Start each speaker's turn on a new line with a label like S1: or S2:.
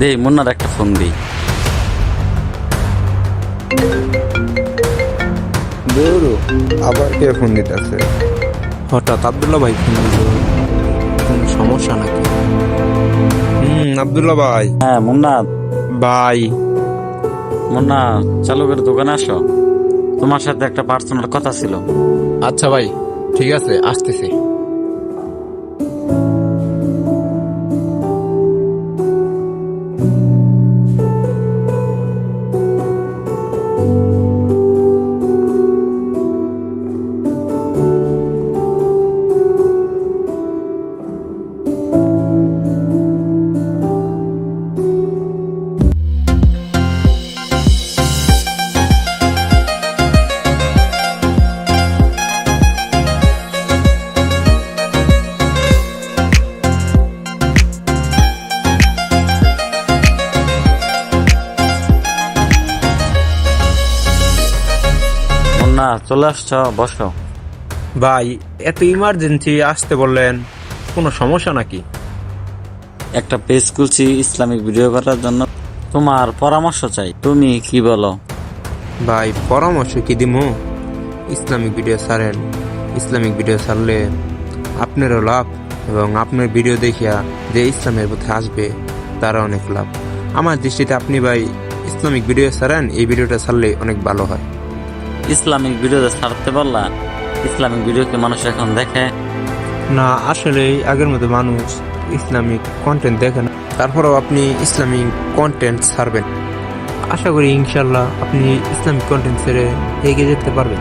S1: দে মুন্নার একটা ফোন দিই।
S2: দৌড়ো আবার কে ফোন দিতেছে?
S3: হঠাৎ আবদুল্লাহ ভাই ফোন দিল। কোনো সমস্যা নাকি?
S2: হুম আব্দুল্লাহ ভাই।
S1: হ্যাঁ মুন্না।
S3: ভাই।
S1: মুন্না চালু করে দোকানে আসো তোমার সাথে একটা পার্সোনাল কথা ছিল।
S3: আচ্ছা ভাই ঠিক আছে আসতেছি।
S1: মুন্না চলে আসছো বসো।
S3: ভাই এত ইমার্জেন্সি আসতে বললেন কোনো সমস্যা নাকি?
S1: একটা পেজ খুলছি ইসলামিক ভিডিও করার জন্য। তোমার পরামর্শ চাই তুমি কি বলো?
S3: ভাই পরামর্শ কি দিমু? ইসলামিক ভিডিও ছাড়েন। ইসলামিক ভিডিও ছাড়লে আপনারও লাভ এবং আপনার ভিডিও দেখিয়া যে ইসলামের পথে আসবে তারা অনেক লাভ। আমার দৃষ্টিতে আপনি ভাই ইসলামিক ভিডিও ছাড়েন এই ভিডিওটা ছাড়লে অনেক ভালো হয়।
S1: ইসলামিক ভিডিও ছাড়তে পারলা, ইসলামিক ভিডিও কি মানুষ এখন দেখে?
S3: না আসলে আগের মতো মানুষ ইসলামিক কন্টেন্ট দেখে না। তারপরেও আপনি ইসলামিক কন্টেন্ট ছাড়বেন। আশা করি ইনশাল্লাহ আপনি ইসলামিক কন্টেন্ট ছেড়ে এগিয়ে যেতে পারবেন।